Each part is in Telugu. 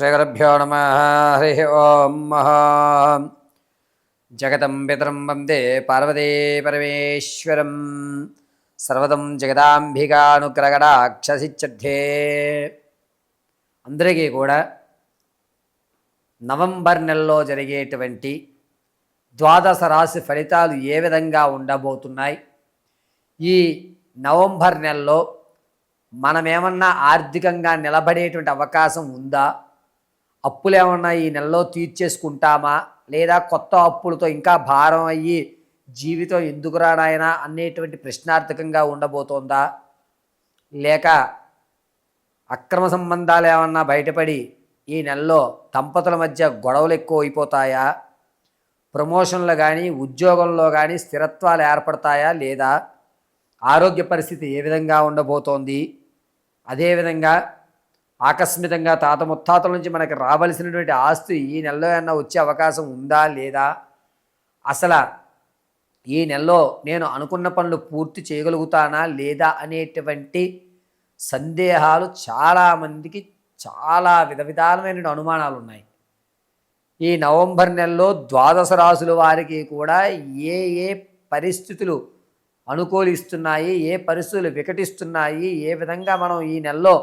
శ్రీగురుభ్యో నమ. హరి ఓం మహా. జగతం పితరం వందే పార్వతీ పరమేశ్వరం. సర్వతం జగదాంబికానుగ్రగడాక్షసిచ్చే అందరికీ కూడా నవంబర్ నెలలో జరిగేటువంటి ద్వాదశ రాశి ఫలితాలు ఏ విధంగా ఉండబోతున్నాయి? ఈ నవంబర్ నెలలో మనమేమన్నా ఆర్థికంగా నిలబడేటువంటి అవకాశం ఉందా? అప్పులు ఏమన్నా ఈ నెలలో తీర్చేసుకుంటామా? లేదా కొత్త అప్పులతో ఇంకా భారం అయ్యి జీవితం ఎందుకు రానాయనా అనేటువంటి ప్రశ్నార్థకంగా ఉండబోతోందా? లేక అక్రమ సంబంధాలు ఏమన్నా బయటపడి ఈ నెలలో దంపతుల మధ్య గొడవలు ఎక్కువ అయిపోతాయా ప్రమోషన్లు కానీ ఉద్యోగంలో కానీ స్థిరత్వాలు ఏర్పడతాయా లేదా? ఆరోగ్య పరిస్థితి ఏ విధంగా ఉండబోతోంది? అదేవిధంగా ఆకస్మికంగా తాత ముత్తాతల నుంచి మనకి రావలసినటువంటి ఆస్తి ఈ నెలలో ఏమన్నా వచ్చే అవకాశం ఉందా లేదా? అసలు ఈ నెలలో నేను అనుకున్న పనులు పూర్తి చేయగలుగుతానా లేదా అనేటువంటి సందేహాలు చాలామందికి చాలా విధ విధాలమైన అనుమానాలు ఉన్నాయి. ఈ నవంబర్ నెలలో ద్వాదశ రాసుల వారికి కూడా ఏ ఏ పరిస్థితులు అనుకూలిస్తున్నాయి ఏ పరిస్థితులు వికటిస్తున్నాయి ఏ విధంగా మనం ఈ నెలలో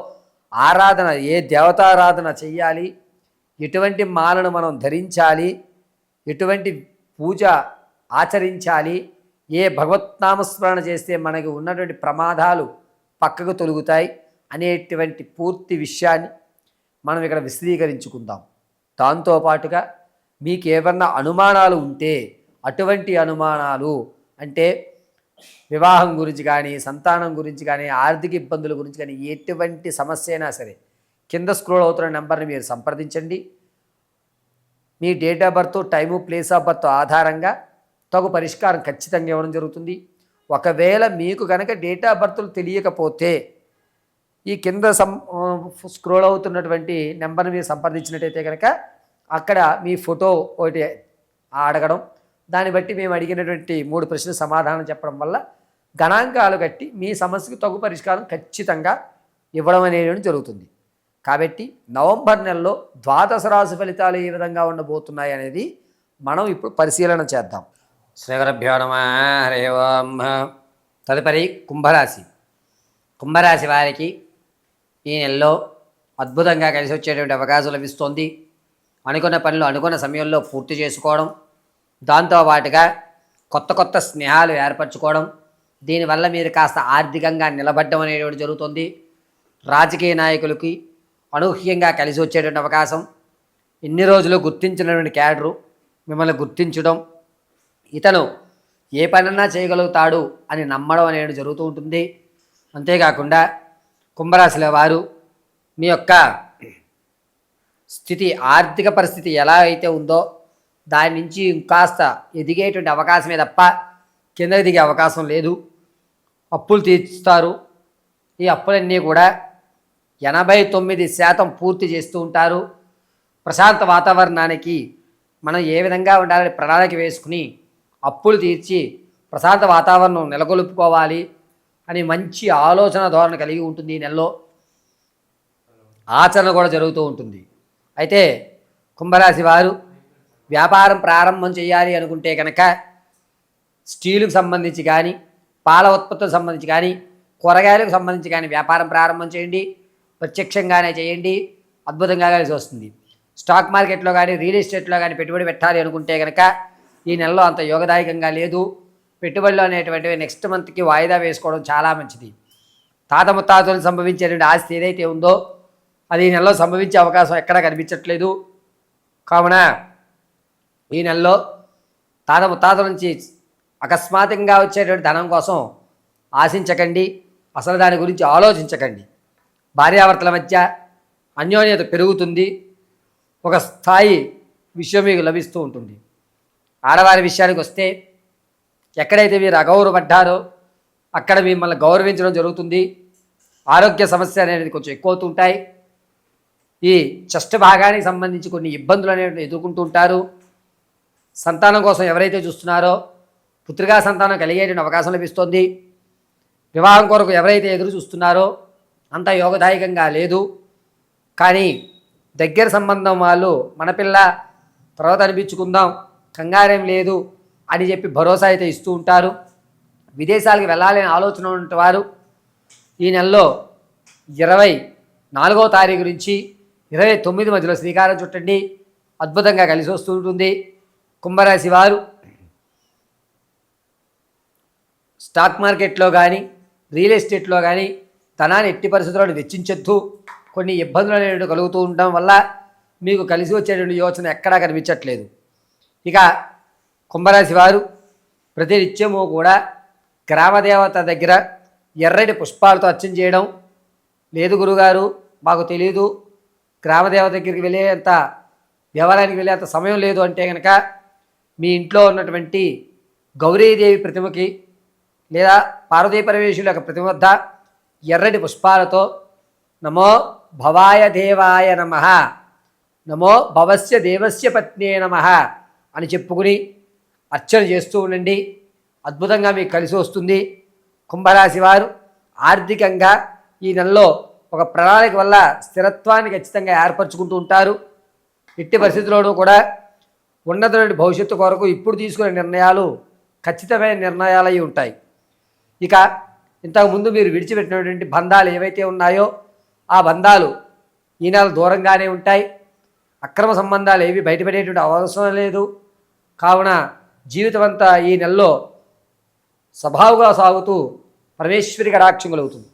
ఆరాధన ఏ దేవతారాధన చెయ్యాలి? ఎటువంటి మాలను మనం ధరించాలి? ఎటువంటి పూజ ఆచరించాలి? ఏ భగవత్నామస్మరణ చేస్తే మనకి ఉన్నటువంటి ప్రమాదాలు పక్కకు తొలుగుతాయి అనేటువంటి పూర్తి విషయాన్ని మనం ఇక్కడ విశదీకరించుకుందాం. దాంతోపాటుగా మీకు ఏమన్నా అనుమానాలు ఉంటే అటువంటి అనుమానాలు అంటే వివాహం గురించి కానీ సంతానం గురించి కానీ ఆర్థిక ఇబ్బందుల గురించి కానీ ఎటువంటి సమస్య అయినా సరే కింద స్క్రోల్ అవుతున్న నెంబర్ని మీరు సంప్రదించండి. మీ date of birth time place of birth ఆధారంగా తగు పరిష్కారం ఖచ్చితంగా ఇవ్వడం జరుగుతుంది. ఒకవేళ మీకు కనుక డేట్ ఆఫ్ బర్త్లు తెలియకపోతే ఈ కింద సం స్క్రోల్ అవుతున్నటువంటి నెంబర్ని మీరు సంప్రదించినట్టయితే కనుక అక్కడ మీ ఫోటో ఒకటి అడగడం దాన్ని బట్టి మేము అడిగినటువంటి మూడు ప్రశ్నలు సమాధానం చెప్పడం వల్ల గణాంకాలు కట్టి మీ సమస్యకు తగు పరిష్కారం ఖచ్చితంగా ఇవ్వడం అనేది జరుగుతుంది. కాబట్టి నవంబర్ నెలలో ద్వాదశ రాశి ఫలితాలు ఏ విధంగా ఉండబోతున్నాయి అనేది మనం ఇప్పుడు పరిశీలన చేద్దాం. శ్రీగురభ్యో నమ ఓం. తదుపరి కుంభరాశి. కుంభరాశి వారికి ఈ నెలలో అద్భుతంగా కలిసి వచ్చేటువంటి అవకాశం లభిస్తోంది. అనుకున్న పనులు అనుకున్న సమయంలో పూర్తి చేసుకోవడం దాంతోపాటుగా కొత్త కొత్త స్నేహాలు ఏర్పరచుకోవడం దీనివల్ల మీరు కాస్త ఆర్థికంగా నిలబడడం అనేటువంటి జరుగుతుంది. రాజకీయ నాయకులకి అనూహ్యంగా కలిసి వచ్చేటువంటి అవకాశం. ఇన్ని రోజులు గుర్తించినటువంటి క్యాడరు మిమ్మల్ని గుర్తించడం ఇతను ఏ పనన్నా చేయగలుగుతాడు అని నమ్మడం అనేది జరుగుతూ ఉంటుంది. అంతేకాకుండా కుంభరాశుల వారు మీ యొక్క స్థితి ఆర్థిక పరిస్థితి ఎలా అయితే ఉందో దాని నుంచి ఇంకాస్త ఎదిగేటువంటి అవకాశమే తప్ప కిందకి దిగే అవకాశం లేదు. అప్పులు తీర్చుతారు. ఈ అప్పులన్నీ కూడా ఎనభై తొమ్మిది శాతం పూర్తి చేస్తూ ఉంటారు. ప్రశాంత వాతావరణానికి మనం ఏ విధంగా ఉండాలని ప్రణాళిక వేసుకుని అప్పులు తీర్చి ప్రశాంత వాతావరణం నెలకొల్పుకోవాలి అని మంచి ఆలోచన ధోరణ కలిగి ఉంటుంది ఈ నెలలో. ఆచరణ కూడా జరుగుతూ ఉంటుంది. అయితే కుంభరాశి వారు వ్యాపారం ప్రారంభం చేయాలి అనుకుంటే కనుక స్టీలుకు సంబంధించి కానీ పాల ఉత్పత్తులకు సంబంధించి కానీ కూరగాయలకు సంబంధించి కానీ వ్యాపారం ప్రారంభం చేయండి ప్రత్యక్షంగానే చేయండి అద్భుతంగా కలిసి వస్తుంది. స్టాక్ మార్కెట్లో కానీ రియల్ ఎస్టేట్లో కానీ పెట్టుబడి పెట్టాలి అనుకుంటే కనుక ఈ నెలలో అంత యోగదాయకంగా లేదు. పెట్టుబడులు అనేటువంటివి నెక్స్ట్ మంత్కి వాయిదా వేసుకోవడం చాలా మంచిది. తాత ముత్తాతలు సంభవించేటువంటి ఆస్తి ఏదైతే ఉందో అది ఈ నెలలో సంభవించే అవకాశం ఎక్కడా కనిపించట్లేదు. కావున ఈ నెలలో తాత ముత్తాత నుంచి అకస్మాత్తుగా వచ్చేటువంటి ధనం కోసం ఆశించకండి అసలు దాని గురించి ఆలోచించకండి. భార్యాభర్తల మధ్య అన్యోన్యత పెరుగుతుంది ఒక స్థాయి విషయం మీకు లభిస్తూ ఉంటుంది. ఆడవారి విషయానికి వస్తే ఎక్కడైతే మీరు అగౌరవపడ్డారో అక్కడ మిమ్మల్ని గౌరవించడం జరుగుతుంది. ఆరోగ్య సమస్య అనేది కొంచెం ఎక్కువ అవుతుంటాయి ఈ చెస్ట్ భాగానికి సంబంధించి కొన్ని ఇబ్బందులు అనేవి ఎదుర్కొంటూ ఉంటారు. సంతానం కోసం ఎవరైతే చూస్తున్నారో పుత్రికా సంతానం కలిగేటువంటి అవకాశం లభిస్తుంది. వివాహం కొరకు ఎవరైతే ఎదురు చూస్తున్నారో అంత యోగదాయకంగా లేదు. కానీ దగ్గర సంబంధం వాళ్ళు మన పిల్ల తర్వాత అనిపించుకుందాం కంగారేం లేదు అని చెప్పి భరోసా అయితే ఇస్తూ ఉంటారు. విదేశాలకు వెళ్ళాలని ఆలోచన ఉన్నవారు ఈ నెలలో ఇరవై నాలుగో తారీఖు నుంచి ఇరవై తొమ్మిది మధ్యలో శ్రీకారం చుట్టండి. అద్భుతంగా కలిసి వస్తూ ఉంటుంది. కుంభరాశి వారు స్టాక్ మార్కెట్లో కానీ రియల్ ఎస్టేట్లో కానీ ధనాన్ని ఎట్టి పరిస్థితుల్లో వెచ్చించొద్దు. కొన్ని ఇబ్బందులు అనేవి కలుగుతూ ఉండడం వల్ల మీకు కలిసి వచ్చేటువంటి యోచన ఎక్కడా కనిపించట్లేదు. ఇక కుంభరాశి వారు ప్రతినిత్యము కూడా గ్రామదేవత దగ్గర ఎర్రటి పుష్పాలతో అర్చన చేయడం. లేదు గురుగారు మాకు తెలియదు గ్రామదేవత దగ్గరికి వెళ్ళేంత వ్యవహారానికి వెళ్ళేంత సమయం లేదు అంటే కనుక మీ ఇంట్లో ఉన్నటువంటి గౌరీదేవి ప్రతిమకి లేదా పార్వతీ పరమేశ్వరుల యొక్క ప్రతిమ వద్ద ఎర్రటి పుష్పాలతో నమో భవాయ దేవాయ నమ నమో భవస్య దేవస్య పత్నే నమ అని చెప్పుకుని అర్చన చేస్తూ ఉండండి. అద్భుతంగా మీకు కలిసి వస్తుంది. కుంభరాశి వారు ఆర్థికంగా ఈ నెలలో ఒక ప్రణాళిక వల్ల స్థిరత్వాన్ని ఖచ్చితంగా ఏర్పరచుకుంటూ ఉంటారు. ఎట్టి పరిస్థితుల్లోనూ కూడా ఉన్నతమైన భవిష్యత్తు కొరకు ఇప్పుడు తీసుకునే నిర్ణయాలు ఖచ్చితమైన నిర్ణయాలు అయి ఉంటాయి. ఇక ఇంతకుముందు మీరు విడిచిపెట్టినటువంటి బంధాలు ఏవైతే ఉన్నాయో ఆ బంధాలు ఈ నెల దూరంగానే ఉంటాయి. అక్రమ సంబంధాలు ఏవి బయటపడేటువంటి అవసరం లేదు. కావున జీవితం అంతా ఈ నెలలో సభావుగా సాగుతూ పరమేశ్వరి కడాక్షం కలుగుతుంది